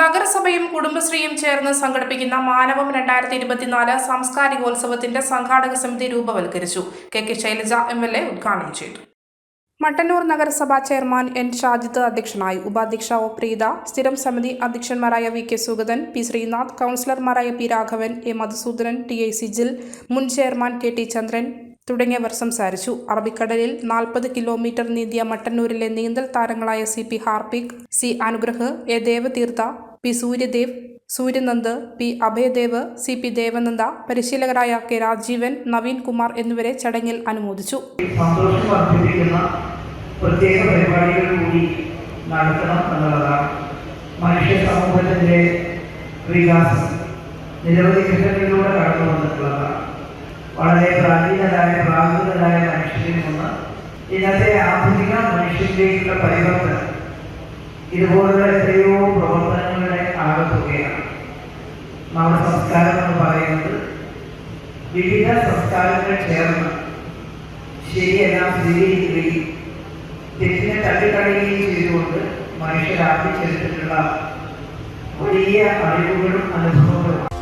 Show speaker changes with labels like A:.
A: നഗരസഭയും കുടുംബശ്രീയും ചേർന്ന് സംഘടിപ്പിക്കുന്ന മാനവം രണ്ടായിരത്തി ഇരുപത്തിനാല് സാംസ്കാരികോത്സവത്തിന്റെ സംഘാടക സമിതി രൂപവൽക്കരിച്ചു. K K Shailaja M L A ഉദ്ഘാടനം ചെയ്തു. മട്ടന്നൂർ നഗരസഭാ ചെയർമാൻ എൻ ഷാജിത്ത് അധ്യക്ഷനായി ഉപാധ്യക്ഷ ഒ പ്രീത സ്ഥിരം സമിതി അധ്യക്ഷന്മാരായ V K Sugathan P Sreenath കൗൺസിലർമാരായ P Raghavan A Madhusoodanan T I Sijil മുൻ ചെയർമാൻ കെ ടി ചന്ദ്രൻ തുടങ്ങിയവർ സംസാരിച്ചു. അറബിക്കടലിൽ നാൽപ്പത് കിലോമീറ്റർ നീന്തിയ മട്ടന്നൂരിലെ നീന്തൽ താരങ്ങളായ C P Harpik C Anugrah A Devatheertha P Suryadev Suryanand P Abhayadev C P Devananda പരിശീലകരായ K Rajeevan Naveen Kumar എന്നിവരെ ചടങ്ങിൽ അനുമോദിച്ചു.
B: കൂടി നടത്തണം എന്നുള്ളതാണ്. മനുഷ്യ സമൂഹത്തിന്റെ വികാസം നിരവധി ഘട്ടങ്ങളിലൂടെ കടന്നു വന്നിട്ടുള്ളതാണ് വളരെ പ്രാചീനരായ പ്രാകൃതരായ മനുഷ്യരിൽ നിന്ന് ഇന്നത്തെ ആധുനിക മനുഷ്യരിലേക്കുള്ള പരിവർത്തനം ഇതുപോലുള്ള എത്രയോ പ്രവർത്തനങ്ങളുടെ ആകത്തുകയാണ്. നമ്മുടെ സംസ്കാരം എന്ന് പറയുന്നത് വിവിധ സംസ്കാരങ്ങൾ ചേർന്ന് ശരിയെല്ലാം സ്ഥിരീകരിക്കുകയും തെറ്റിനെ തള്ളിക്കളയുകയും ചെയ്തുകൊണ്ട് മനുഷ്യരാർജിച്ചെടുത്തിട്ടുള്ള വലിയ അറിവുകളും അനുഭവങ്ങളും